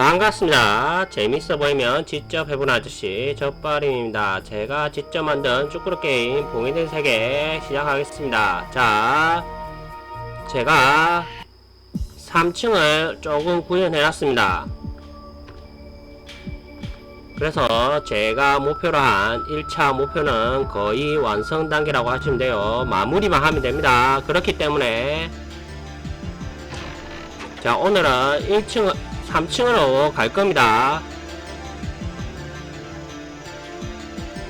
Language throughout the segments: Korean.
반갑습니다. 재밌어 보이면 직접 해본 아저씨 젖바림입니다. 제가 직접 만든 쭈꾸루 게임 봉인된 세계 시작하겠습니다. 자, 제가 3층을 조금 구현해놨습니다. 그래서 제가 목표로 한 1차 목표는 거의 완성 단계라고 하시면 돼요. 마무리만 하면 됩니다. 그렇기 때문에 자 오늘은 1층 3층으로 갈 겁니다.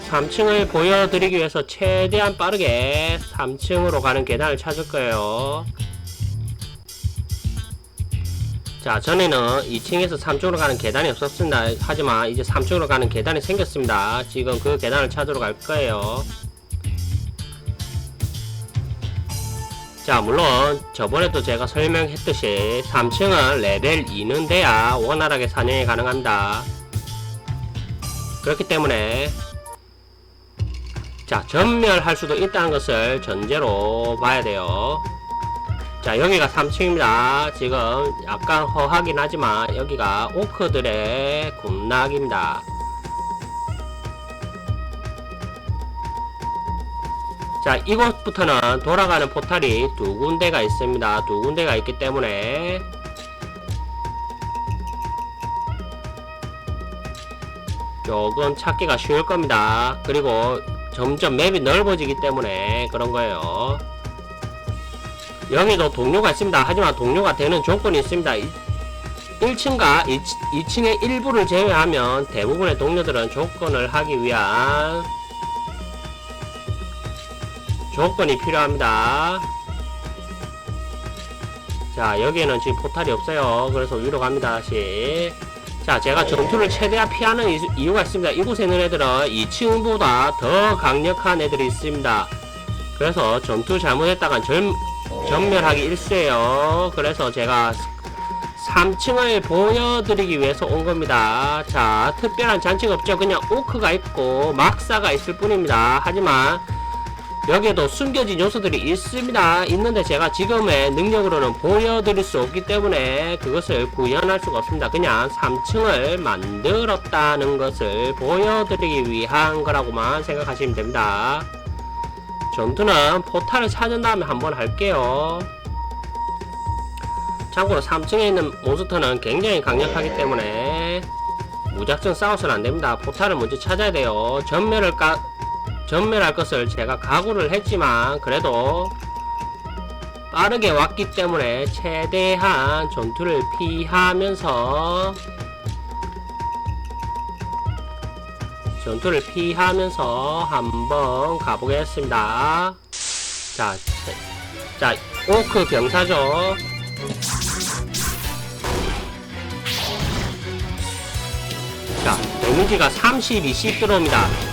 3층을 보여드리기 위해서 최대한 빠르게 3층으로 가는 계단을 찾을 거예요. 자 전에는 2층에서 3층으로 가는 계단이 없었습니다. 하지만 이제 3층으로 가는 계단이 생겼습니다. 지금 그 계단을 찾으러 갈 거예요 자 물론 저번에도 제가 설명했듯이 3층은 레벨 2는 돼야 원활하게 사냥이 가능합니다. 그렇기 때문에 자 전멸할 수도 있다는 것을 전제로 봐야 돼요. 자 여기가 3층입니다. 지금 약간 허하긴 하지만 여기가 오크들의 군락입니다 자 이곳부터는 돌아가는 포탈이 두 군데가 있습니다. 두 군데가 있기 때문에 조금 찾기가 쉬울 겁니다. 그리고 점점 맵이 넓어지기 때문에 그런 거예요. 여기도 동료가 있습니다. 하지만 동료가 되는 조건이 있습니다. 1층과 2, 층의 일부를 제외하면 대부분의 동료들은 조건을 하기 위한 조건이 필요합니다. 자, 여기에는 지금 포탈이 없어요. 그래서 위로 갑니다, 다시. 자, 제가 전투를 최대한 피하는 이유- 이유가 있습니다. 이곳에 있는 애들은 2층보다 더 강력한 애들이 있습니다. 그래서 전투 잘못했다간 전, 전멸하기 일수예요. 그래서 제가 3층을 보여드리기 위해서 온 겁니다. 자, 특별한 장치가 없죠. 그냥 오크가 있고 막사가 있을 뿐입니다. 하지만 여기에도 숨겨진 요소들이 있습니다. 있는데 제가 지금의 능력으로는 보여드릴 수 없기 때문에 그것을 구현할 수가 없습니다. 그냥 3층을 만들었다는 것을 보여드리기 위한 거라고만 생각하시면 됩니다. 전투는 포탈을 찾은 다음에 한번 할게요. 참고로 3층에 있는 몬스터는 굉장히 강력하기 때문에 무작정 싸워서는 안됩니다. 포탈을 먼저 찾아야 돼요. 전멸을 까, 전멸할 것을 제가 각오를 했지만 그래도 빠르게 왔기 때문에 최대한 전투를 피하면서 전투를 피하면서 한번 가보겠습니다. 자, 자, 오크 병사죠. 자, 데미지가 32씩 들어옵니다.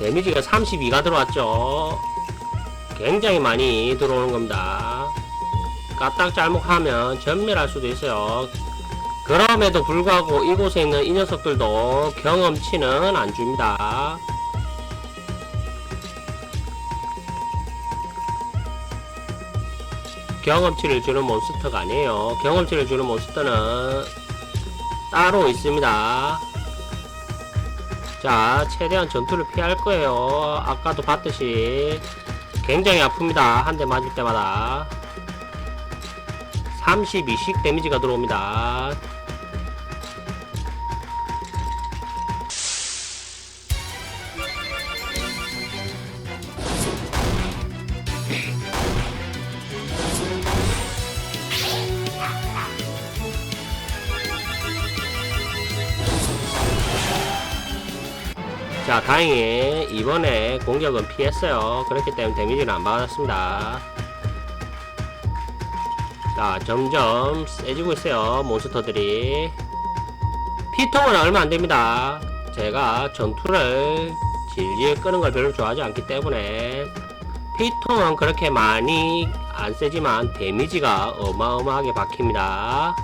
데미지가 32가 들어왔죠. 굉장히 많이 들어오는 겁니다. 까딱 잘못하면 전멸할 수도 있어요. 그럼에도 불구하고 이곳에 있는 이 녀석들도 경험치는 안 줍니다. 경험치를 주는 몬스터가 아니에요. 경험치를 주는 몬스터는 따로 있습니다. 자, 최대한 전투를 피할 거예요. 아까도 봤듯이 굉장히 아픕니다. 한 대 맞을 때마다 32씩 데미지가 들어옵니다. 자, 다행히 이번에 공격은 피했어요. 그렇기 때문에 데미지는 안 받았습니다. 자, 점점 세지고 있어요. 몬스터들이. 피통은 얼마 안 됩니다. 제가 전투를 질질 끄는 걸 별로 좋아하지 않기 때문에 피통은 그렇게 많이 안 세지만 데미지가 어마어마하게 박힙니다.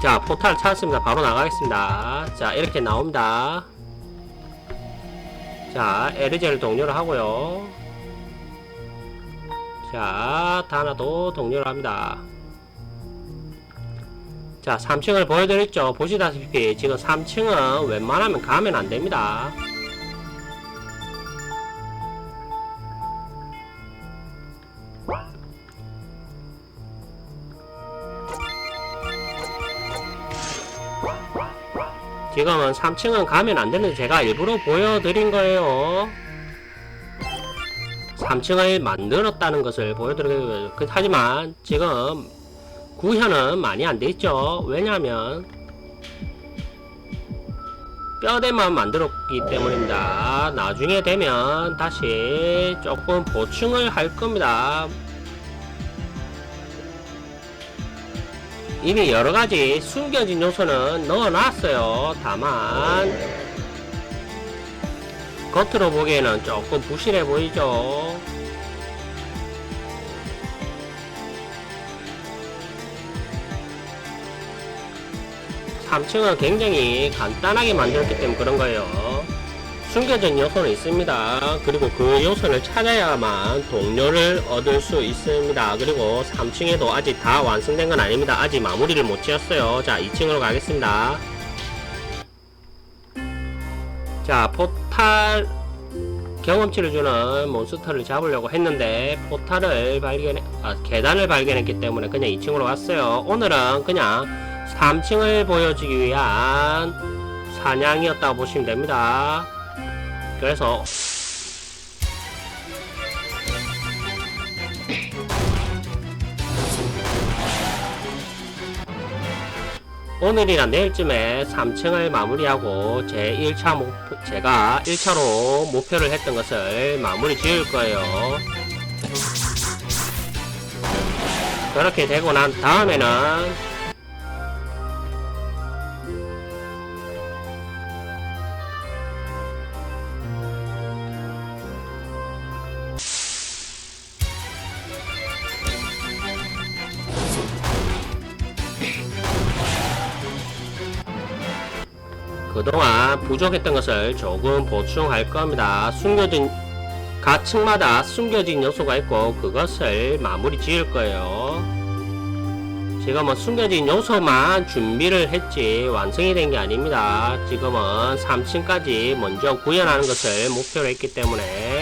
자, 포탈 찾았습니다. 바로 나가겠습니다. 자, 이렇게 나옵니다. 자, 에르제를 동료를 하고요. 자, 다나도 동료를 합니다. 자, 3층을 보여드렸죠. 보시다시피 지금 3층은 웬만하면 가면 안 됩니다. 지금은 3층은 가면 안 되는데 제가 일부러 보여드린 거예요. 3층을 만들었다는 것을 보여드리고요. 그- 하지만 지금 구현은 많이 안돼 있죠. 왜냐하면 뼈대만 만들었기 때문입니다. 나중에 되면 다시 조금 보충을 할 겁니다. 이미 여러 가지 숨겨진 요소는 넣어놨어요. 다만 겉으로 보기에는 조금 부실해 보이죠. 삼층은 굉장히 간단하게 만들었기 때문에 그런 거예요. 숨겨진 요소는 있습니다. 그리고 그 요소를 찾아야만 동료를 얻을 수 있습니다. 그리고 3층에도 아직 다 완성된 건 아닙니다. 아직 마무리를 못 지었어요. 자, 2층으로 가겠습니다. 자, 포탈 경험치를 주는 몬스터를 잡으려고 했는데 포탈을 발견해 아, 계단을 발견했기 때문에 그냥 2층으로 왔어요. 오늘은 그냥 3층을 보여주기 위한 사냥이었다고 보시면 됩니다. 그래서 오늘이나 내일쯤에 3층을 마무리하고 제 1차 목표, 제가 1차로 목표를 했던 것을 마무리 지을 거예요. 그렇게 되고 난 다음에는 부족했던 것을 조금 보충할 겁니다. 숨겨진 각 층마다 숨겨진 요소가 있고 그것을 마무리 지을 거예요. 지금은 숨겨진 요소만 준비를 했지 완성이 된 게 아닙니다. 지금은 3층까지 먼저 구현하는 것을 목표로 했기 때문에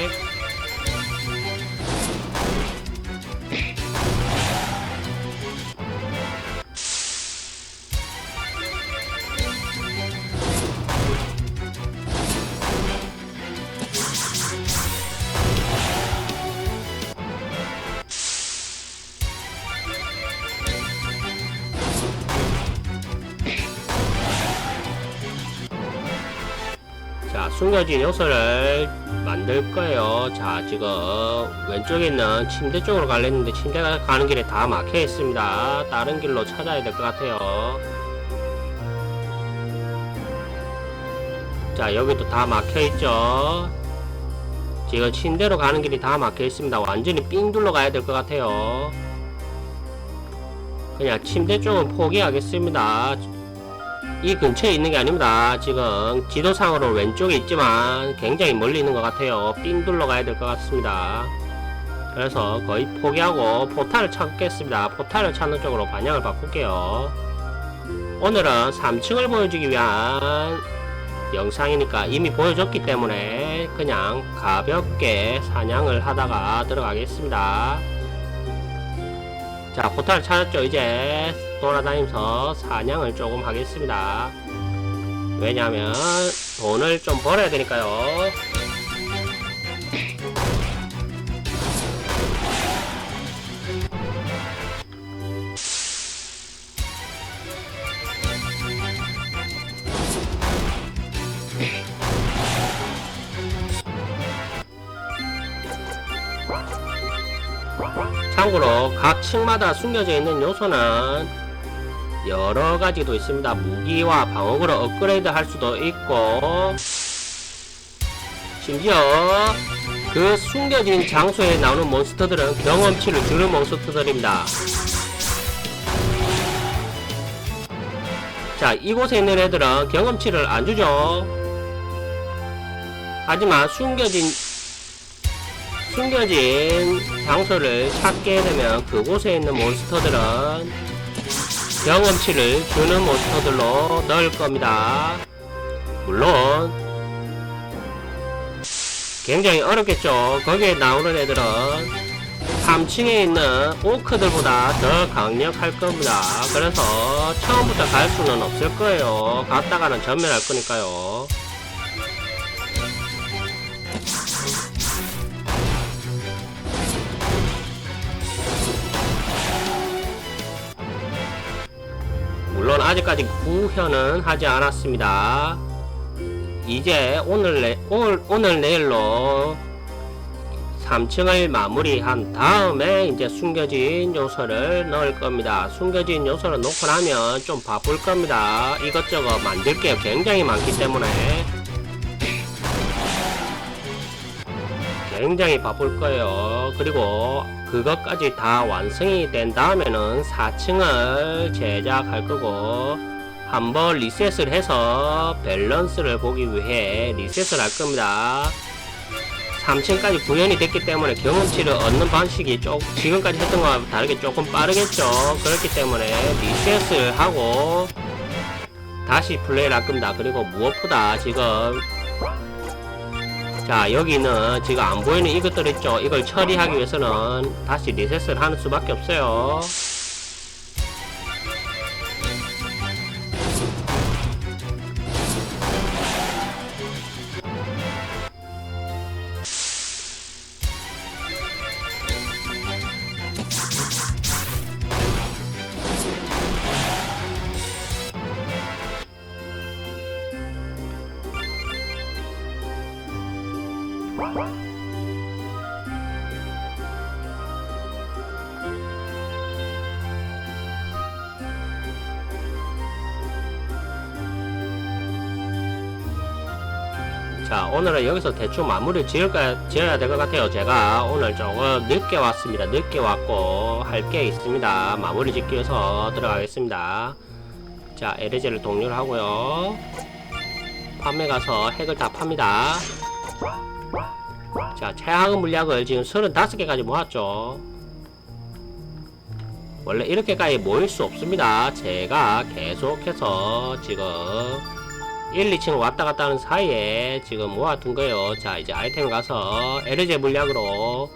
자, 숨겨진 요소를 만들 거예요. 자, 지금 왼쪽에 있는 침대 쪽으로 갈랬는데 침대가 가는 길에 다 막혀 있습니다. 다른 길로 찾아야 될 것 같아요. 자, 여기도 다 막혀 있죠. 지금 침대로 가는 길이 다 막혀 있습니다. 완전히 삥 둘러 가야 될 것 같아요. 그냥 침대 쪽은 포기하겠습니다. 이 근처에 있는 게 아닙니다. 지금 지도상으로 왼쪽에 있지만 굉장히 멀리 있는 것 같아요. 삥 둘러 가야 될 것 같습니다. 그래서 거의 포기하고 포탈을 찾겠습니다. 포탈을 찾는 쪽으로 방향을 바꿀게요. 오늘은 3층을 보여주기 위한 영상이니까 이미 보여줬기 때문에 그냥 가볍게 사냥을 하다가 들어가겠습니다. 자, 포탈을 찾았죠. 이제 돌아다니면서 사냥을 조금 하겠습니다. 왜냐면 돈을 좀 벌어야 되니까요. 참고로 각 층마다 숨겨져 있는 요소는 여러 가지도 있습니다. 무기와 방어구를 업그레이드 할 수도 있고, 심지어 그 숨겨진 장소에 나오는 몬스터들은 경험치를 주는 몬스터들입니다. 자, 이곳에 있는 애들은 경험치를 안 주죠. 하지만 숨겨진 숨겨진 장소를 찾게 되면 그곳에 있는 몬스터들은 경험치를 주는 몬스터들로 넣을 겁니다. 물론 굉장히 어렵겠죠. 거기에 나오는 애들은 3층에 있는 오크들보다 더 강력할 겁니다. 그래서 처음부터 갈 수는 없을 거예요. 갔다가는 전멸할 거니까요. 물론 아직까지 구현은 하지 않았습니다. 이제 오늘 내, 오늘, 오늘 내일로 3층을 마무리한 다음에 이제 숨겨진 요소를 넣을 겁니다. 숨겨진 요소를 놓고 나면 좀 바쁠 겁니다. 이것저것 만들 게 굉장히 많기 때문에 굉장히 바쁠 거예요. 그리고 그것까지 다 완성이 된 다음에는 4층을 제작할 거고 한번 리셋을 해서 밸런스를 보기 위해 리셋을 할 겁니다. 3층까지 구현이 됐기 때문에 경험치를 얻는 방식이 쪽 지금까지 했던 거와 다르게 조금 빠르겠죠. 그렇기 때문에 리셋을 하고 다시 플레이를 할 겁니다. 그리고 무엇보다 지금 자 여기는 지금 안 보이는 이것들 있죠. 이걸 처리하기 위해서는 다시 리셋을 하는 수밖에 없어요. 자 오늘은 여기서 대충 마무리 지을까, 지어야 될 것 같아요. 제가 오늘 조금 늦게 왔습니다. 늦게 왔고 할 게 있습니다. 마무리 짓기 위해서 들어가겠습니다. 자 에레제를 동료를 하고요. 판매 가서 핵을 다 팝니다. 자 최하급 물약을 지금 35개까지 모았죠. 원래 이렇게까지 모일 수 없습니다. 제가 계속해서 지금 1, 2층 왔다 갔다 하는 사이에 지금 모아둔 거예요. 자, 이제 아이템 가서 에르제 물약으로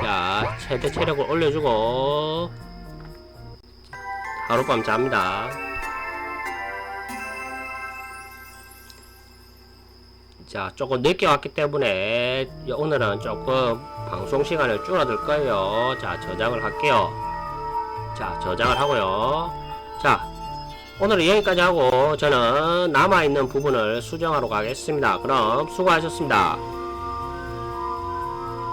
자, 최대 체력을 올려주고 하룻밤 잡니다. 자, 조금 늦게 왔기 때문에 오늘은 조금 방송 시간을 줄어들 거예요. 자, 저장을 할게요. 자, 저장을 하고요. 자, 오늘은 여기까지 하고 저는 남아있는 부분을 수정하러 가겠습니다. 그럼 수고하셨습니다.